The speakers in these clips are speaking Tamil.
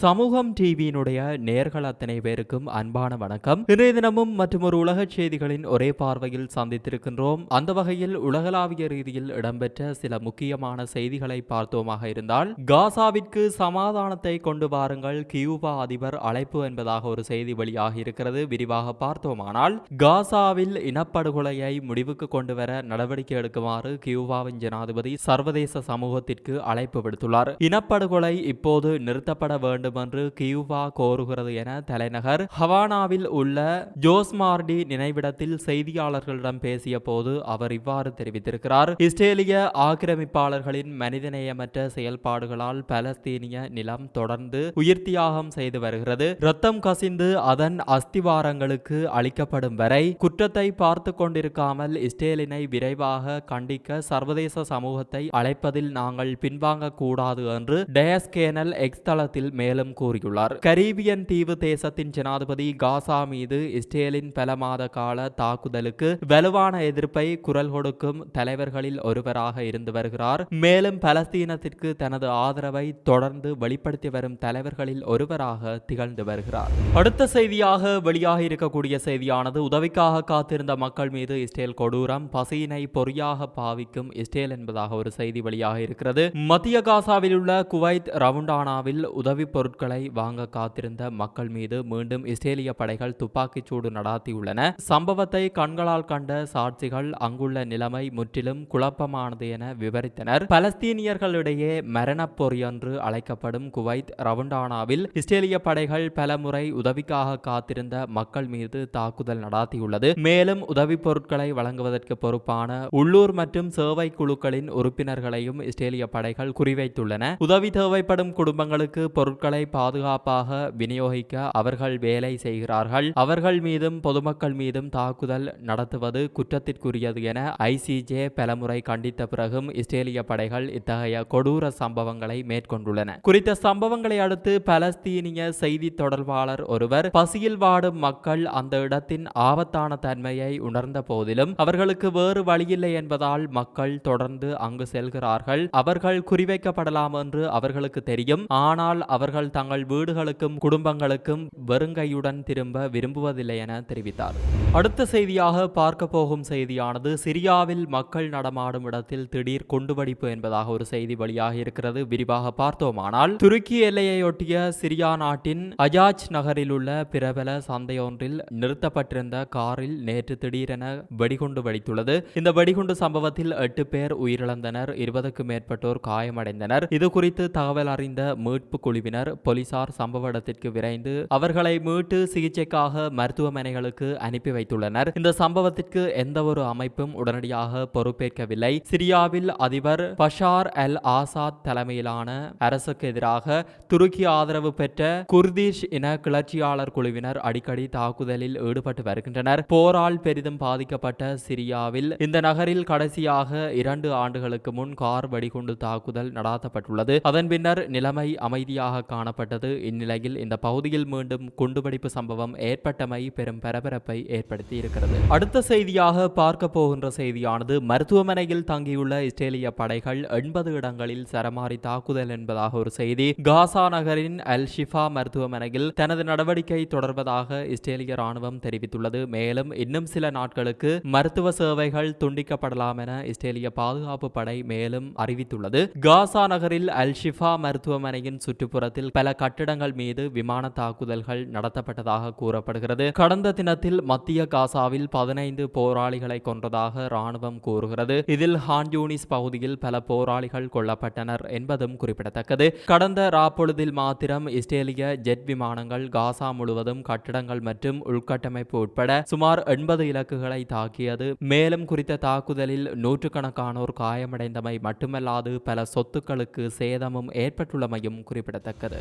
சமூகம் டிவியினுடைய நேர்கள் அத்தனை பேருக்கும் அன்பான வணக்கம். இன்றைய தினமும் மற்றும் ஒரு உலக செய்திகளின் ஒரே பார்வையில் சந்தித்திருக்கின்றோம். அந்த வகையில் உலகளாவிய ரீதியில் இடம்பெற்ற சில முக்கியமான செய்திகளை பார்த்தோமாக இருந்தால் காசாவிற்கு சமாதானத்தை கொண்டு வாருங்கள் கியூபா அதிபர் அழைப்பு என்பதாக ஒரு செய்தி வெளியாகி இருக்கிறது. விரிவாக பார்த்தோமானால் காசாவில் இனப்படுகொலையை முடிவுக்கு கொண்டு வர நடவடிக்கை எடுக்குமாறு கியூபாவின் ஜனாதிபதி சர்வதேச சமூகத்திற்கு அழைப்பு விடுத்துள்ளார். இனப்படுகொலை இப்போது நிறுத்தப்பட வேண்டும் என்று கியூபா கோருகிறது என தலைநகர் ஹவானாவில் உள்ள ஜோஸ்மார்டி நினைவிடத்தில் செய்தியாளர்களிடம் பேசிய போது அவர் இவ்வாறு தெரிவித்திருக்கிறார். இஸ்ரேலிய ஆக்கிரமிப்பாளர்களின் மனிதநேயமற்ற செயல்பாடுகளால் பலஸ்தீனிய நிலம் தொடர்ந்து உயிர்த்தியாகம் செய்து வருகிறது. ரத்தம் கசிந்து அதன் அஸ்திவாரங்களுக்கு அளிக்கப்படும் வரை குற்றத்தை பார்த்து கொண்டிருக்காமல் இஸ்ரேலினை விரைவாக கண்டிக்க சர்வதேச சமூகத்தை அழைப்பதில் நாங்கள் பின்வாங்க கூடாது என்று டயஸ்கேனல் எக்ஸ் தளத்தில் மேலும் மேலும் கூறியுள்ளார். கரீபியன் தீவு தேசத்தின் ஜனாதிபதி காசா மீது இஸ்ரேலின் பல மாத கால தாக்குதலுக்கு வலுவான எதிர்ப்பை குரல் கொடுக்கும் தலைவர்களில் ஒருவராக இருந்து வருகிறார். மேலும் பலஸ்தீனத்திற்கு தனது ஆதரவை தொடர்ந்து வெளிப்படுத்தி வரும் தலைவர்களில் ஒருவராக திகழ்ந்து வருகிறார். அடுத்த செய்தியாக வெளியாக இருக்கக்கூடிய செய்தியானது உதவிக்காக காத்திருந்த மக்கள் மீது இஸ்ரேல் கொடூரம் பசியினை பொறியாக பாவிக்கும் இஸ்ரேல் என்பதாக ஒரு செய்தி வெளியாக இருக்கிறது. மத்திய காசாவில் உள்ள குவைத் ரவுண்டானாவில் உதவி பொருள் பொருட்களை வாங்க காத்திருந்த மக்கள் மீது மீண்டும் இஸ்ரேலிய படைகள் துப்பாக்கிச் சூடு நடாத்தியுள்ளன. சம்பவத்தை கண்களால் கண்ட சாட்சிகள் அங்குள்ள நிலைமை முற்றிலும் குழப்பமானது என விவரித்தனர். பலஸ்தீனியர்களிடையே மரணப்பொறி என்று அழைக்கப்படும் குவைத் ரவுண்டானாவில் இஸ்ரேலிய படைகள் பலமுறை உதவிக்காக காத்திருந்த மக்கள் மீது தாக்குதல் நடாத்தியுள்ளது. மேலும் உதவிப் பொருட்களை வழங்குவதற்கு பொறுப்பான உள்ளூர் மற்றும் சேவை குழுக்களின் உறுப்பினர்களையும் இஸ்ரேலிய படைகள் குறிவைத்துள்ளன. உதவி தேவைப்படும் குடும்பங்களுக்கு பொருட்களை பாதுகாப்பாக விநியோகிக்க அவர்கள் வேலை செய்கிறார்கள். அவர்கள் மீதும் பொதுமக்கள் மீதும் தாக்குதல் நடத்துவது குற்றத்திற்குரியது என ஐசிஜே பலமுறை கண்டித்த பிறகும் இஸ்ரேலிய படைகள் இத்தகைய கொடூர சம்பவங்களை மேற்கொண்டுள்ளன. குறித்த சம்பவங்களை அடுத்து பலஸ்தீனிய செய்தி தொடர்பாளர் ஒருவர் பசியில் வாடும் மக்கள் அந்த இடத்தின் ஆபத்தான தன்மையை உணர்ந்த போதிலும் அவர்களுக்கு வேறு வழியில்லை என்பதால் மக்கள் தொடர்ந்து அங்கு செல்கிறார்கள். அவர்கள் குறிவைக்கப்படலாம் என்று அவர்களுக்கு தெரியும். ஆனால் அவர்கள் தங்கள் வீடுகளுக்கும் குடும்பங்களுக்கும் வெறுங்கையுடன் திரும்ப விரும்புவதில்லை என தெரிவித்தார். அடுத்த செய்தியாக பார்க்க போகும் செய்தியானது சிரியாவில் மக்கள் நடமாடும் இடத்தில் திடீர் குண்டுவெடிப்பு என்பதாக ஒரு செய்தி வெளியாக இருக்கிறது. விரிவாக பார்த்தோமானால் துருக்கி எல்லையையொட்டிய சிரியா நாட்டின் அஜாஜ் நகரில் உள்ள பிரபல சந்தையொன்றில் நிறுத்தப்பட்டிருந்த காரில் நேற்று திடீரென வெடிகுண்டு வெடித்துள்ளது. இந்த வெடிகுண்டு சம்பவத்தில் எட்டு பேர் உயிரிழந்தனர். இருபதுக்கும் மேற்பட்டோர் காயமடைந்தனர். இது குறித்து தகவல் அறிந்த மீட்பு குழுவினர் போலீசார் சம்பவ இடத்திற்கு விரைந்து அவர்களை மீட்டு சிகிச்சைக்காக மருத்துவமனைகளுக்கு அனுப்பி வைத்துள்ளனர். இந்த சம்பவத்திற்கு எந்த ஒரு அமைப்பும் உடனடியாக பொறுப்பேற்கவில்லை. சிரியாவில் அதிபர் பஷார் அல் ஆசாத் தலைமையிலான அரசுக்கு எதிராக துருக்கி ஆதரவு பெற்ற குர்திஷ் இன கிளர்ச்சியாளர் குழுவினர் அடிக்கடி தாக்குதலில் ஈடுபட்டு வருகின்றனர். போரால் பெரிதும் பாதிக்கப்பட்ட சிரியாவில் இந்த நகரில் கடைசியாக இரண்டு ஆண்டுகளுக்கு முன் கார் வெடிகுண்டு தாக்குதல் நடாத்தப்பட்டுள்ளது. அதன் பின்னர் நிலைமை அமைதியாக காண காணப்பட்டது. இந்நிலையில் இந்த பகுதியில் மீண்டும் குண்டுவெடிப்பு சம்பவம் ஏற்பட்டமை பெரும் பரபரப்பை ஏற்படுத்தி இருக்கிறது அடுத்த செய்தியாக பார்க்க போகின்ற செய்தியானது மருத்துவமனையில் தங்கியுள்ள இஸ்ரேலிய படைகள் எண்பது இடங்களில் சரமாரி தாக்குதல் என்பதாக ஒரு செய்தி. காசா நகரின் அல் ஷிஃபா மருத்துவமனையில் தனது நடவடிக்கை தொடர்வதாக இஸ்ரேலிய ராணுவம் தெரிவித்துள்ளது. மேலும் இன்னும் சில நாட்களுக்கு மருத்துவ சேவைகள் துண்டிக்கப்படலாம் என இஸ்ரேலிய பாதுகாப்பு படை மேலும் அறிவித்துள்ளது. காசா நகரில் அல் ஷிஃபா மருத்துவமனையின் சுற்றுப்புறத்தில் பல கட்டிடங்கள் மீது விமான தாக்குதல்கள் நடத்தப்பட்டதாக கூறப்படுகிறது. கடந்த தினத்தில் மத்திய காசாவில் பதினைந்து போராளிகளை கொன்றதாக ராணுவம் கூறுகிறது. இதில் ஹான்யூனிஸ் பகுதியில் பல போராளிகள் கொல்லப்பட்டனர் என்பதும் குறிப்பிடத்தக்கது. கடந்த ராப்பொழுதில் மாத்திரம் இஸ்ரேலிய ஜெட் விமானங்கள் காசா முழுவதும் கட்டிடங்கள் மற்றும் உள்கட்டமைப்பு உட்பட சுமார் எண்பது இலக்குகளை தாக்கியது. மேலும் குறித்த தாக்குதலில் நூற்றுக்கணக்கானோர் காயமடைந்தமை மட்டுமல்லாது பல சொத்துக்களுக்கு சேதமும் ஏற்பட்டுள்ளமையும் குறிப்பிடத்தக்கது.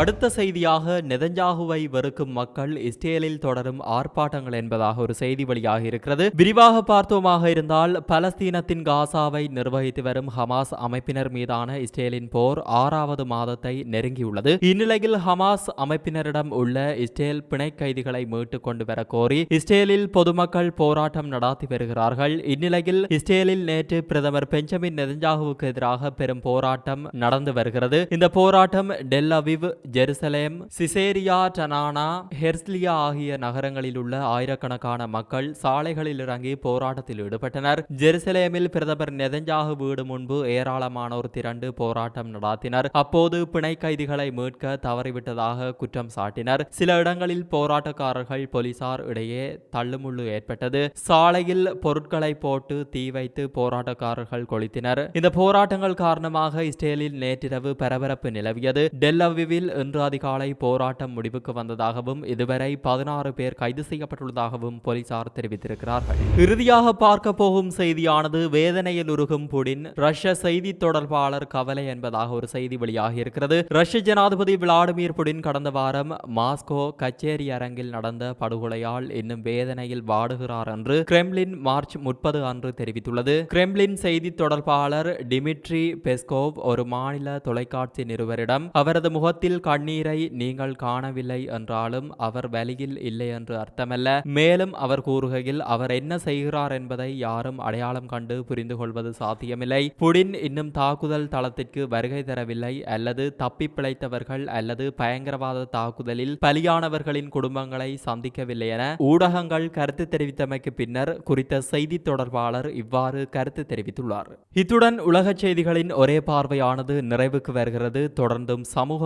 அடுத்த செய்தியாக நெதஞ்சாகுவை வெறுக்கும் மக்கள் இஸ்ரேலில் தொடரும் ஆர்ப்பாட்டங்கள் என்பதாக ஒரு செய்தி வழியாக இருக்கிறது. விரிவாக பார்த்தோமாக இருந்தால் பலஸ்தீனத்தின் காசாவை நிர்வகித்து வரும் ஹமாஸ் அமைப்பினர் மீதான இஸ்ரேலின் போர் ஆறாவது மாதத்தை நெருங்கியுள்ளது. இந்நிலையில் ஹமாஸ் அமைப்பினரிடம் உள்ள இஸ்ரேல் பிணை கைதிகளை மீட்டு கொண்டு வர கோரி இஸ்ரேலில் பொதுமக்கள் போராட்டம் நடாத்தி வருகிறார்கள். இந்நிலையில் இஸ்ரேலில் நேற்று பிரதமர் பெஞ்சமின் நெதஞ்சாகுவுக்கு எதிராக பெரும் போராட்டம் நடந்து வருகிறது. இந்த போராட்டம் டெல்ல அவிவ் ஜெருசலேம் சிசேரியா டனானா ஹெர்ஸ்லியா ஆகிய நகரங்களில் உள்ள ஆயிரக்கணக்கான மக்கள் சாலைகளில் இறங்கி போராட்டத்தில் ஈடுபட்டனர் ஜெருசலேமில் பிரதமர் நெதஞ்சாகு வீடு முன்பு ஏராளமானோர் திரண்டு போராட்டம் நடாத்தினர் அப்போது பிணை கைதிகளை மீட்க தவறிவிட்டதாக குற்றம் சாட்டினர் சில இடங்களில் போராட்டக்காரர்கள் போலீசார் இடையே தள்ளுமுள்ளு ஏற்பட்டது சாலையில் பொருட்களை போட்டு தீ வைத்து போராட்டக்காரர்கள் கொளுத்தினர் இந்த போராட்டங்கள் காரணமாக இஸ்ரேலில் நேற்றிரவு பரபரப்பு நிலவியது டெல் அவிவில் இன்று அதிகாலை போராட்டம் முடிவுக்கு வந்ததாகவும் இதுவரை பதினாறு பேர் கைது செய்யப்பட்டுள்ளதாகவும் போலீசார் தெரிவித்திருக்கிறார்கள். இறுதியாக பார்க்க போகும் செய்தியானது வேதனையில் உருகும் புடின் ரஷ்ய செய்தி தொடர்பாளர் கவலை என்பதாக ஒரு செய்தி வெளியாகி இருக்கிறது ரஷ்ய ஜனாதிபதி விளாடிமிர் புடின் கடந்த வாரம் மாஸ்கோ கச்சேரி அரங்கில் நடந்த படுகொலையால் இன்னும் வேதனையில் வாடுகிறார் என்று கிரெம்லின் மார்ச் முப்பது அன்று தெரிவித்துள்ளது. கிரெம்லின் செய்தி தொடர்பாளர் டிமிட்ரி பெஸ்கோவ் ஒரு மாநில தொலைக்காட்சி நிருபரிடம் அவரது முகத்தில் கண்ணீரை நீங்கள் காணவில்லை என்றாலும் அவர் வழியில் இல்லை என்று அர்த்தமல்ல. மேலும் அவர் கூறுகையில் அவர் என்ன செய்கிறார் என்பதை யாரும் அடையாளம் கண்டு புரிந்து கொள்வது சாத்தியமில்லை. புடின் இன்னும் தாக்குதல் தளத்திற்கு வருகை தரவில்லை. அல்லது தப்பி பிழைத்தவர்கள் அல்லது பயங்கரவாத தாக்குதலில் பலியானவர்களின் குடும்பங்களை சந்திக்கவில்லை என ஊடகங்கள் கருத்து தெரிவித்தமைக்கு பின்னர் குறித்த செய்தி தொடர்பாளர் இவ்வாறு கருத்து தெரிவித்துள்ளார். இத்துடன் உலக செய்திகளின் ஒரே பார்வையானது நிறைவுக்கு வருகிறது. தொடர்ந்தும் சமூக